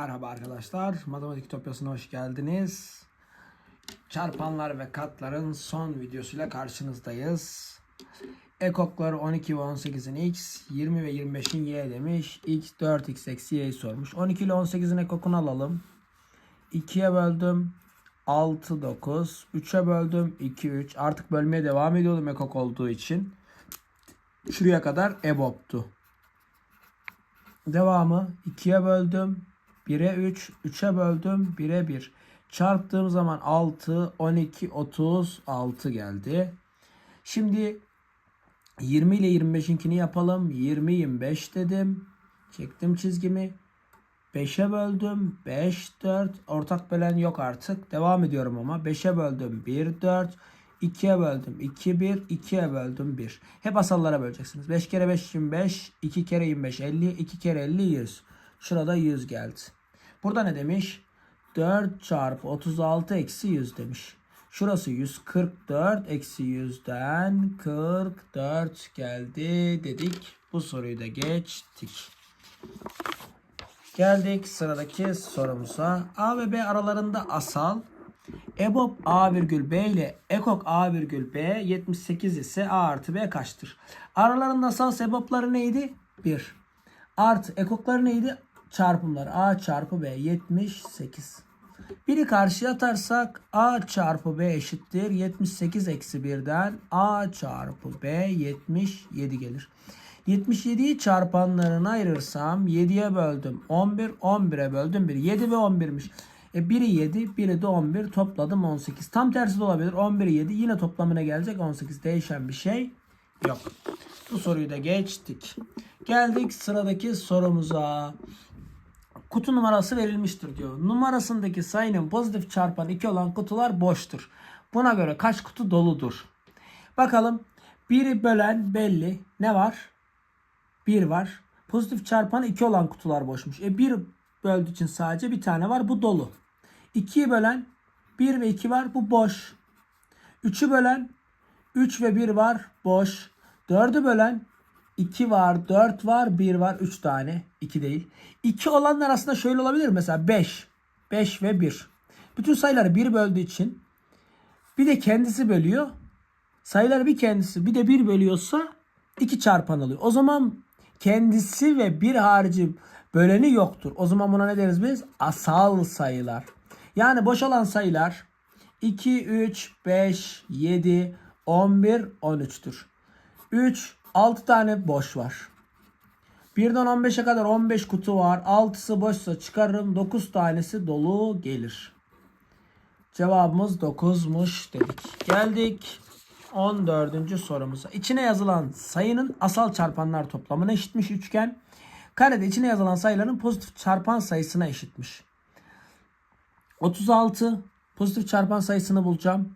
Merhaba arkadaşlar, Matematik Topyası'na hoş geldiniz. Çarpanlar ve katların son videosuyla karşınızdayız. Ekokları 12 ve 18'in x, 20 ve 25'in y demiş. x 4x eksi y'yi sormuş. 12 ile 18'in ekokunu alalım. 2'ye böldüm. 6, 9. 3'e böldüm. 2, 3. Artık bölmeye devam ediyordum ekok olduğu için. Şuraya kadar EBOB'tu. Devamı 2'ye böldüm. 1'e 3, 3'e böldüm, 1'e 1. Çarptığım zaman 6, 12, 36 geldi. Şimdi 20 ile 25'inkini yapalım. 20, 25 dedim. Çektim çizgimi. 5'e böldüm. 5, 4. Ortak bölen yok artık. Devam ediyorum ama. 5'e böldüm. 1, 4. 2'ye böldüm. 2, 1. 2'ye böldüm. 1. Hep asallara böleceksiniz. 5 kere 5, 25. 2 kere 25, 50. 2 kere 50, 100. Şurada 100 geldi. Burada ne demiş? 4 çarpı 36 eksi 100 demiş. Şurası 144 eksi 100'den 44 geldi dedik. Bu soruyu da geçtik. Geldik sıradaki sorumuza. A ve B aralarında asal EBOB A virgül B ile EKOK A virgül B 78 ise A artı B kaçtır? Aralarında asal EBOB'ları neydi? 1. Artı EKOK'ları neydi? Çarpımlar A çarpı B 78. Biri karşıya atarsak A çarpı B eşittir. 78 eksi 1'den A çarpı B 77 gelir. 77'yi çarpanlarına ayırırsam 7'ye böldüm 11, 11'e böldüm 1. 7 ve 11'miş. E biri 7, biri de 11 topladım 18. Tam tersi de olabilir. 11 7 yine toplamına gelecek 18. Değişen bir şey yok. Bu soruyu da geçtik. Geldik sıradaki sorumuza. Kutu numarası verilmiştir diyor. Numarasındaki sayının pozitif çarpan 2 olan kutular boştur. Buna göre kaç kutu doludur? Bakalım. Biri bölen belli. Ne var? 1 var. Pozitif çarpan 2 olan kutular boşmuş. E 1 böldüğü için sadece bir tane var. Bu dolu. 2'yi bölen 1 ve 2 var. Bu boş. 3'ü bölen 3 ve 1 var. Boş. 4'ü bölen 2 var, 4 var, 1 var, 3 tane. 2 değil. 2 olanlar aslında şöyle olabilir. Mesela 5. 5 ve 1. Bütün sayıları 1 böldüğü için bir de kendisi bölüyor. Sayıları bir kendisi bir de 1 bölüyorsa 2 çarpan oluyor. O zaman kendisi ve 1 harici böleni yoktur. O zaman buna ne deriz biz? Asal sayılar. Yani boş olan sayılar 2, 3, 5, 7, 11, 13'tür. 3, 6 tane boş var. 1'den 15'e kadar 15 kutu var. 6'sı boşsa çıkarırım. 9 tanesi dolu gelir. Cevabımız 9'muş dedik. Geldik 14. sorumuza. İçine yazılan sayının asal çarpanlar toplamına eşitmiş üçgen. Karede içine yazılan sayıların pozitif çarpan sayısına eşitmiş. 36 pozitif çarpan sayısını bulacağım.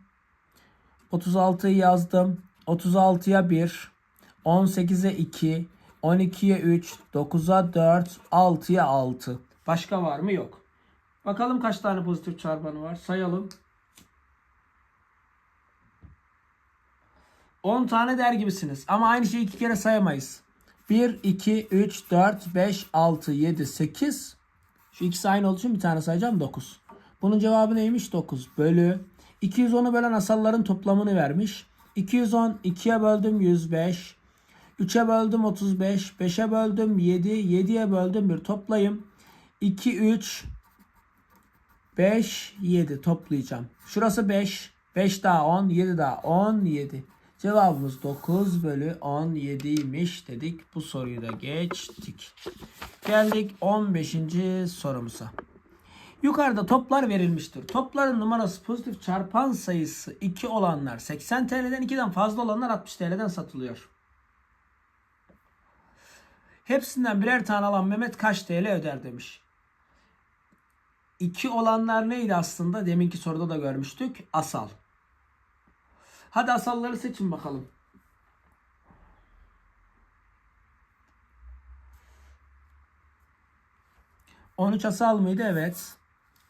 36'yı yazdım. 36'ya 1, 18'e 2, 12'ye 3, 9'a 4, 6'ya 6. Başka var mı? Yok. Bakalım kaç tane pozitif çarpanı var. Sayalım. 10 tane der gibisiniz. Ama aynı şeyi iki kere sayamayız. 1, 2, 3, 4, 5, 6, 7, 8. Şu ikisi aynı olduğu için bir tane sayacağım 9. Bunun cevabı neymiş? 9 bölü. 210'u bölen asalların toplamını vermiş. 210 2'ye böldüm 105. 3'e böldüm 35. 5'e böldüm 7. 7'ye böldüm 1. Toplayayım. 2, 3, 5, 7 toplayacağım. Şurası 5. 5 daha 10. 7 daha 17. Cevabımız 9 bölü 17'ymiş dedik. Bu soruyu da geçtik. Geldik 15. sorumuza. Yukarıda toplar verilmiştir. Topların numarası pozitif çarpan sayısı 2 olanlar 80 TL'den 2'den fazla olanlar 60 TL'den satılıyor. Hepsinden birer tane alan Mehmet kaç TL öder demiş. 2 olanlar neydi aslında? Deminki soruda da görmüştük. Asal. Hadi asalları seçin bakalım. ...13 asal mıydı? Evet.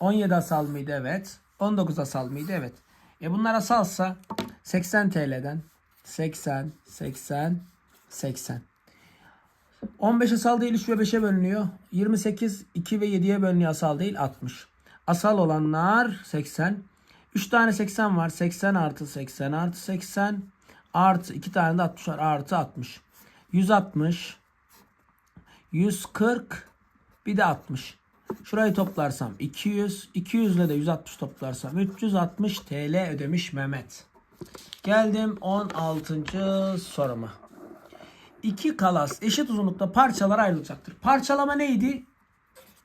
17 asal mıydı? Evet. 19 asal mıydı? Evet. E bunlar asalsa 80 TL'den 80, 80, 80. 15 asal değil 3 ve 5'e bölünüyor. 28 2 ve 7'ye bölünüyor asal değil 60. Asal olanlar 80. 3 tane 80 var. 80 artı 80 artı 80 artı 2 tane de 60 var. Artı 60. 160 140 bir de 60. Şurayı toplarsam 200. 200 ile de 160 toplarsam 360 TL ödemiş Mehmet. Geldim 16. soruma. İki kalas eşit uzunlukta parçalara ayrılacaktır. Parçalama neydi?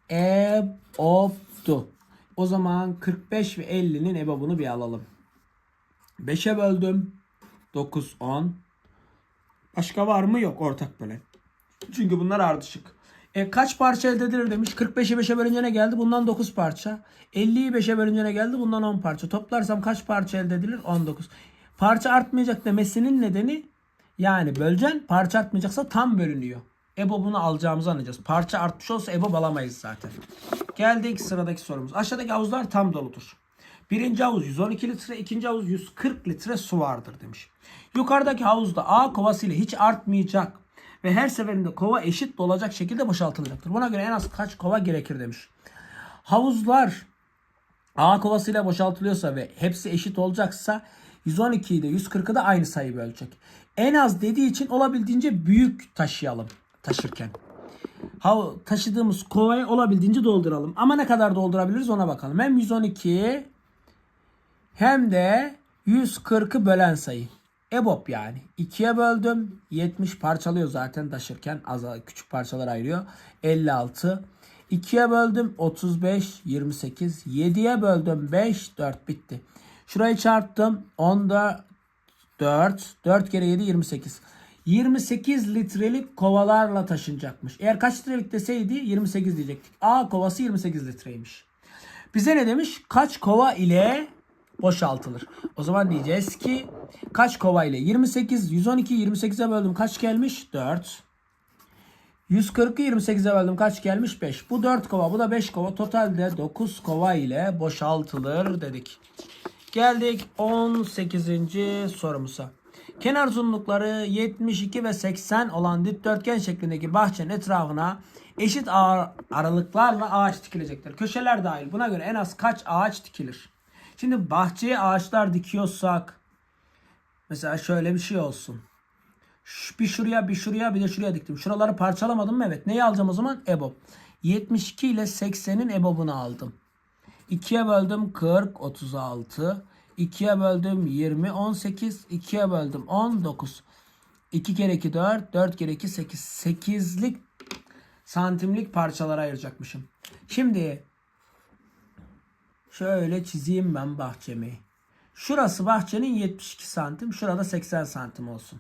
EBOB'du. O zaman 45 ve 50'nin EBOB'unu bir alalım. 5'e böldüm. 9, 10. Başka var mı? Yok ortak bölen. Çünkü bunlar ardışık. E, kaç parça elde edilir demiş. 45'i 5'e bölünce ne geldi? Bundan 9 parça. 50'yi 5'e bölünce ne geldi? Bundan 10 parça. Toplarsam kaç parça elde edilir? 19. Parça artmayacak demesinin nedeni yani böleceksin parça artmayacaksa tam bölünüyor. EBOB'unu alacağımızı anlayacağız. Parça artmış olsa EBOB alamayız zaten. Geldik sıradaki sorumuz. Aşağıdaki havuzlar tam doludur. Birinci havuz 112 litre, ikinci havuz 140 litre su vardır demiş. Yukarıdaki havuzda A kovası ile hiç artmayacak ve her seferinde kova eşit dolacak şekilde boşaltılacaktır. Buna göre en az kaç kova gerekir demiş. Havuzlar A kovasıyla boşaltılıyorsa ve hepsi eşit olacaksa 112'yi de 140'ı da aynı sayı bölecek. En az dediği için olabildiğince büyük taşıyalım taşırken. Ha, taşıdığımız kovayı olabildiğince dolduralım. Ama ne kadar doldurabiliriz ona bakalım. Hem 112 hem de 140'ı bölen sayı. EBOB yani. 2'ye böldüm. 70 parçalıyor zaten taşırken. Az küçük parçalar ayırıyor. 56. 2'ye böldüm 35, 28. 7'ye böldüm 5, 4 bitti. Şurayı çarptım. 10'da 4. 4 kere 7 28. 28 litrelik kovalarla taşınacakmış. Eğer kaç litrelik deseydi 28 diyecektik. A kovası 28 litreymiş. Bize ne demiş? Kaç kova ile boşaltılır? O zaman diyeceğiz ki kaç kova ile? 28, 112, 28'e böldüm kaç gelmiş? 4. 140'ı 28'e böldüm kaç gelmiş? 5. Bu 4 kova bu da 5 kova. Totalde 9 kova ile boşaltılır dedik. Geldik 18. sorumuza. Kenar uzunlukları 72 ve 80 olan dikdörtgen şeklindeki bahçenin etrafına eşit ağ- aralıklarla ağaç dikilecektir. Köşeler dahil. Buna göre en az kaç ağaç dikilir? Şimdi bahçeye ağaçlar dikiyorsak mesela şöyle bir şey olsun. Bir şuraya bir şuraya bir de şuraya diktim. Şuraları parçalamadım mı? Evet. Neyi alacağım o zaman? EBOB. 72 ile 80'in EBOB'unu aldım. 2'ye böldüm 40, 36. 2'ye böldüm 20, 18. 2'ye böldüm 19. 2 kere 2 4, 4 kere 2 8. 8'lik santimlik parçalara ayıracakmışım. Şimdi şöyle çizeyim ben bahçemi. Şurası bahçenin 72 santim, şurada 80 santim olsun.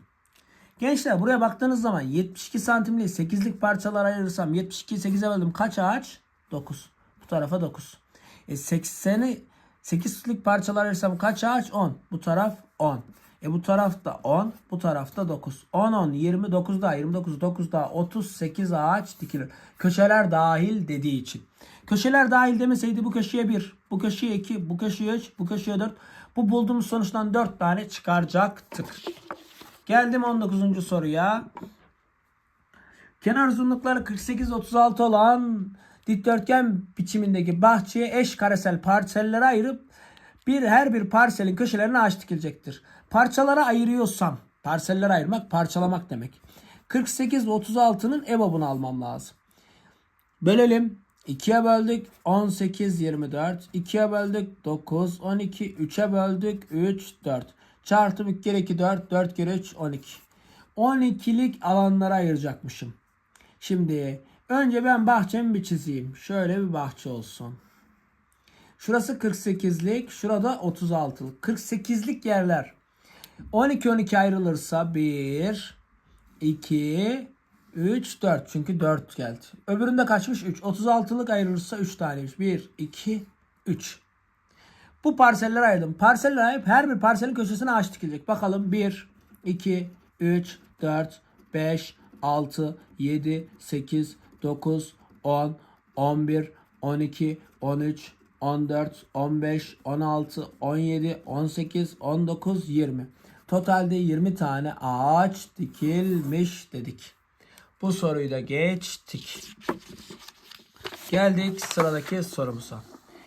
Gençler buraya baktığınız zaman 72 santimli 8'lik parçalara ayırırsam 72'yi 8'e böldüm kaç ağaç? 9. Bu tarafa 9. E 80'i 8'lik parçalar ayırırsam kaç ağaç? 10. Bu taraf 10. E bu tarafta 10, bu tarafta 9. 10 10 29 daha 29 9 daha 38 ağaç dikilir. Köşeler dahil dediği için. Köşeler dahil demeseydi bu köşeye 1, bu köşeye 2, bu köşeye 3, bu köşeye 4. Bu bulduğumuz sonuçtan 4 tane çıkaracaktık. Geldim 19. soruya. Kenar uzunlukları 48-36 olan dikdörtgen biçimindeki bahçeye eş karesel parsellere ayırıp bir her bir parselin köşelerine ağaç dikilecektir. Parçalara ayırıyorsam, parsellere ayırmak parçalamak demek. 48 ve 36'nın EBOB'unu almam lazım. Bölelim. 2'ye böldük 18 24. 2'ye böldük 9 12. 3'e böldük 3 4. Çarptım 2 kere 2 4 4 kere 3 12. 12'lik alanlara ayıracakmışım. Şimdi önce ben bahçemi bir çizeyim. Şöyle bir bahçe olsun. Şurası 48'lik, şurada 36'lık. 48'lik yerler 12 12 ayrılırsa 1 2 3 4 çünkü 4 geldi. Öbüründe kaçmış? 3. 36'lık ayrılırsa 3 taneymiş. 1 2 3. Bu parselleri ayırdım. Parseller ayırıp her bir parselin köşesine ağaç dikilecek. Bakalım 1 2 3 4 5 6 7 8 9 10 11 12 13 14 15 16 17 18 19 20. Totalde 20 tane ağaç dikilmiş dedik. Bu soruyu da geçtik. Geldik sıradaki sorumuza.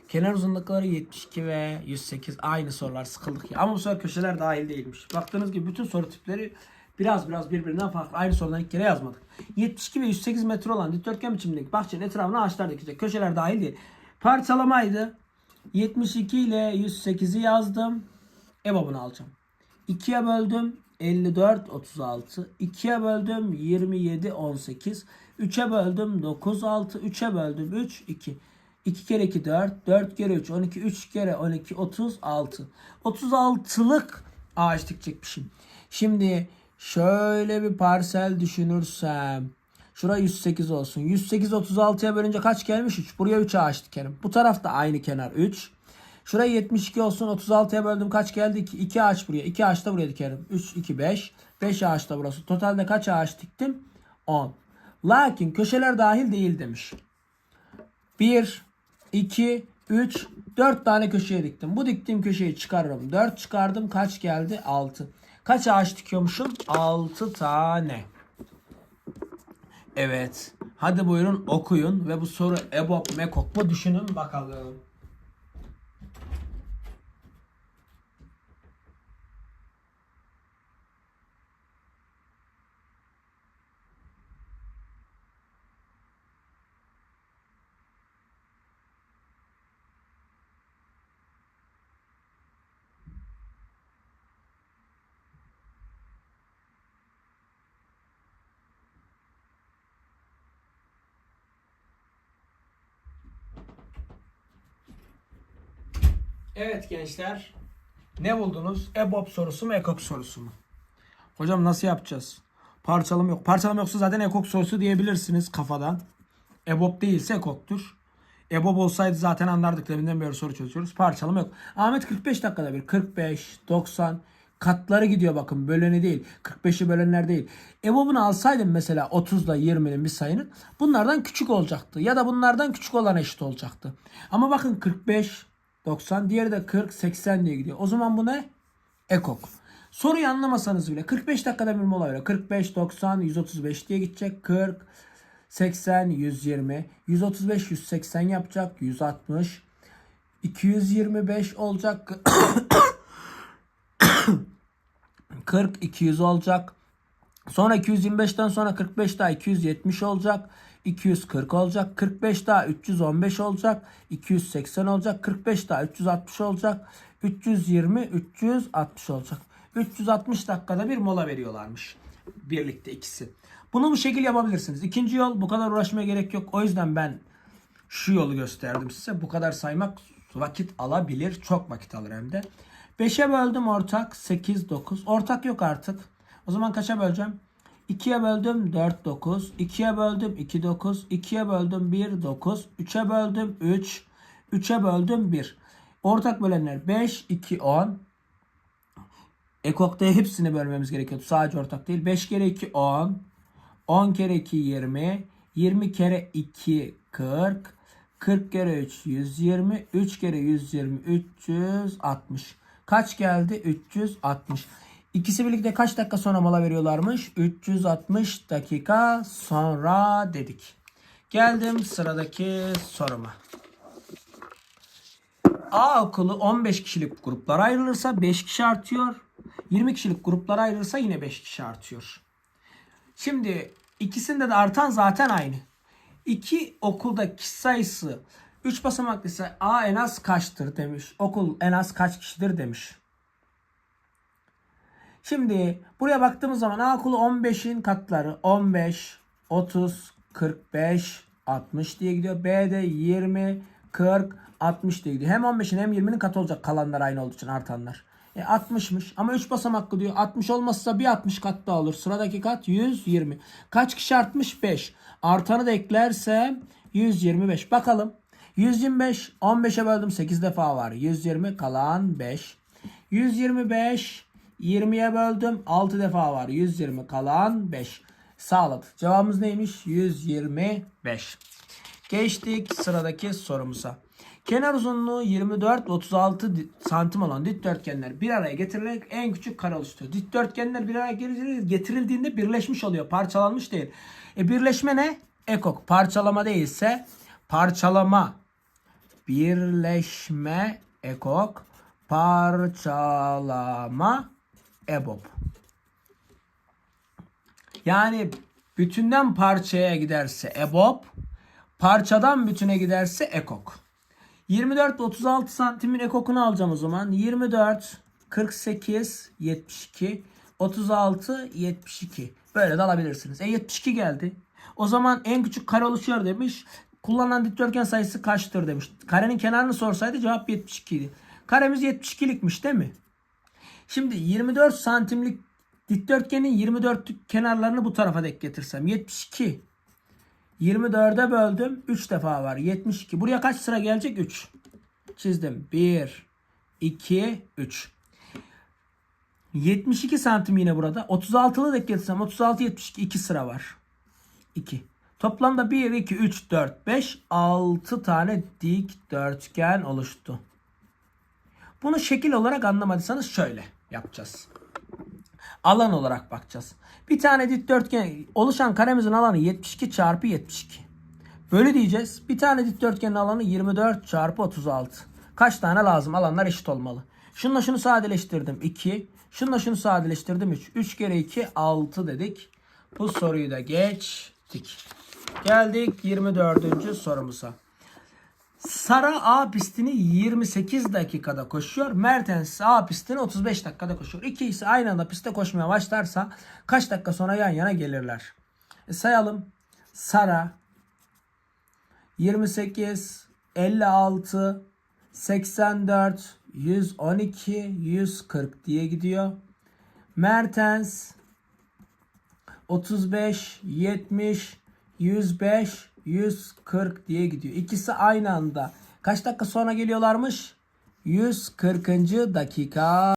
Kenar uzunlukları 72 ve 108 aynı sorular sıkıldık ya. Ama bu sefer köşeler dahil değilmiş. Baktığınız gibi bütün soru tipleri biraz biraz birbirinden farklı. Aynı soruları ilk kere yazmadık. 72 ve 108 metre olan dikdörtgen biçimindeki bahçenin etrafına ağaçlar dikecek. Köşeler dahil değil. Parçalamaydı. 72 ile 108'i yazdım. EBOB'unu alacağım. 2'ye böldüm 54 36. 2'ye böldüm 27 18. 3'e böldüm 9 6. 3'e böldüm 3 2. 2 kere 2 4. 4 kere 3 12. 3 kere 12 36. 36'lık ağaç dikecekmişim. Şimdi şöyle bir parsel düşünürsem. Şura 108 olsun. 108 36'ya bölünce kaç gelmiş? 3. Buraya 3 ağaç dikerim. Bu tarafta aynı kenar 3. Şuraya 72 olsun. 36'ya böldüm. Kaç geldi? 2, 2 ağaç buraya. 2 ağaç da buraya dikerim. 3, 2, 5. 5 ağaç da burası. Totalde kaç ağaç diktim? 10. Lakin köşeler dahil değil demiş. 1, 2, 3, 4 tane köşeye diktim. Bu diktiğim köşeyi çıkarırım. 4 çıkardım. Kaç geldi? 6. Kaç ağaç dikiyormuşum? 6 tane. Evet. Hadi buyurun okuyun ve bu soru EBOB MEKOK mu düşünün bakalım. Evet gençler. Ne buldunuz? EBOB sorusu mu, EKOK sorusu mu? Hocam nasıl yapacağız? Parçalama yok. Parçalama yoksa zaten EKOK sorusu diyebilirsiniz kafadan. EBOB değilse EKOK'tur. EBOB olsaydı zaten anlardık. Deminden beri soru çözüyoruz. Parçalama yok. Ahmet 45 dakikada bir. 45, 90 katları gidiyor bakın. Böleni değil. 45'i bölenler değil. EBOB'unu alsaydım mesela 30'da 20'nin bir sayının bunlardan küçük olacaktı. Ya da bunlardan küçük olan eşit olacaktı. Ama bakın 45, 90 diğeri de 40, 80 diye gidiyor. O zaman bu ne? Ekok. Soruyu anlamasanız bile 45 dakikada bir mola veriyor. 45, 90, 135 diye gidecek. 40, 80, 120, 135, 180 yapacak. 160, 225 olacak. 40, 200 olacak. Sonra 225'ten sonra 45 daha 270 olacak. 240 olacak. 45 daha 315 olacak. 280 olacak. 45 daha 360 olacak. 320 360 olacak. 360 dakikada bir mola veriyorlarmış. Birlikte ikisi. Bunu bu şekil yapabilirsiniz. İkinci yol bu kadar uğraşmaya gerek yok. O yüzden ben şu yolu gösterdim size. Bu kadar saymak vakit alabilir. Çok vakit alır hem de. 5'e böldüm ortak 8 9. Ortak yok artık. O zaman kaça böleceğim? 2'ye böldüm 4 9. 2'ye böldüm 2 9. 2'ye böldüm 1 9. 3'e böldüm 3. 3'e böldüm 1. Ortak bölenler 5 2 10. Ekok'ta hepsini bölmemiz gerekiyordu. Sadece ortak değil. 5 kere 2 10. 10 kere 2 20. 20 kere 2 40. 40 kere 3 120. 3 kere 120 360. Kaç geldi? 360. İkisi birlikte kaç dakika sonra mola veriyorlarmış? 360 dakika sonra dedik. Geldim sıradaki soruma. A okulu 15 kişilik gruplara ayrılırsa 5 kişi artıyor. 20 kişilik gruplara ayrılırsa yine 5 kişi artıyor. Şimdi ikisinde de artan zaten aynı. İki okulda kişi sayısı 3 basamaklıysa A en az kaçtır demiş. Okul en az kaç kişidir demiş. Şimdi buraya baktığımız zaman A okulu 15'in katları 15, 30, 45, 60 diye gidiyor. B'de 20, 40, 60 diye gidiyor. Hem 15'in hem 20'nin katı olacak kalanlar aynı olduğu için artanlar. E 60'mış ama 3 basamaklı diyor. 60 olmazsa bir 60 kat daha olur. Sıradaki kat 120. Kaç kişi artmış? 5. Artanı da eklersem 125. Bakalım. 125 15'e böldüm 8 defa var. 120 kalan 5. 125 20'ye böldüm 6 defa var. 120 kalan 5. Sağladı. Cevabımız neymiş? 125. Geçtik sıradaki sorumuza. Kenar uzunluğu 24 ve 36 di- santim olan dikdörtgenler bir araya getirilerek en küçük kare oluşturuyor. Dikdörtgenler bir araya getirildiğinde birleşmiş oluyor. Parçalanmış değil. E birleşme ne? Ekok. Parçalama değilse parçalama. Birleşme ekok. Parçalama EBOB. Yani bütünden parçaya giderse EBOB, parçadan bütüne giderse ekok. 24 ve 36 santimin ekokunu alacağım o zaman. 24, 48, 72, 36, 72. Böyle de alabilirsiniz. E 72 geldi. O zaman en küçük kare oluşuyor demiş. Kullanılan dikdörtgen sayısı kaçtır demiş. Karenin kenarını sorsaydı cevap 72 idi. Karemiz 72'likmiş değil mi? Şimdi 24 santimlik dikdörtgenin 24 kenarlarını bu tarafa denk getirsem 72. 24'e böldüm 3 defa var 72. Buraya kaç sıra gelecek? 3. Çizdim. 1 2 3. 72 santim yine burada. 36'lı denk getirsem 36 72 2 sıra var. 2. Toplamda 1 2 3 4 5 6 tane dikdörtgen oluştu. Bunu şekil olarak anlamadıysanız şöyle yapacağız. Alan olarak bakacağız. Bir tane dikdörtgen oluşan karemizin alanı 72 çarpı 72. Bölü diyeceğiz. Bir tane dikdörtgenin alanı 24 çarpı 36. Kaç tane lazım? Alanlar eşit olmalı. Şununla şunu sadeleştirdim 2. Şununla şunu sadeleştirdim 3. 3 kere 2 6 dedik. Bu soruyu da geçtik. Geldik 24. sorumuza. Sara A pistini 28 dakikada koşuyor. Mertens A pistini 35 dakikada koşuyor. İkisi aynı anda piste koşmaya başlarsa kaç dakika sonra yan yana gelirler? E sayalım. Sara 28 56 84 112 140 diye gidiyor. Mertens 35, 70, 105, 140 diye gidiyor. İkisi aynı anda. Kaç dakika sonra geliyorlarmış? 140. dakika.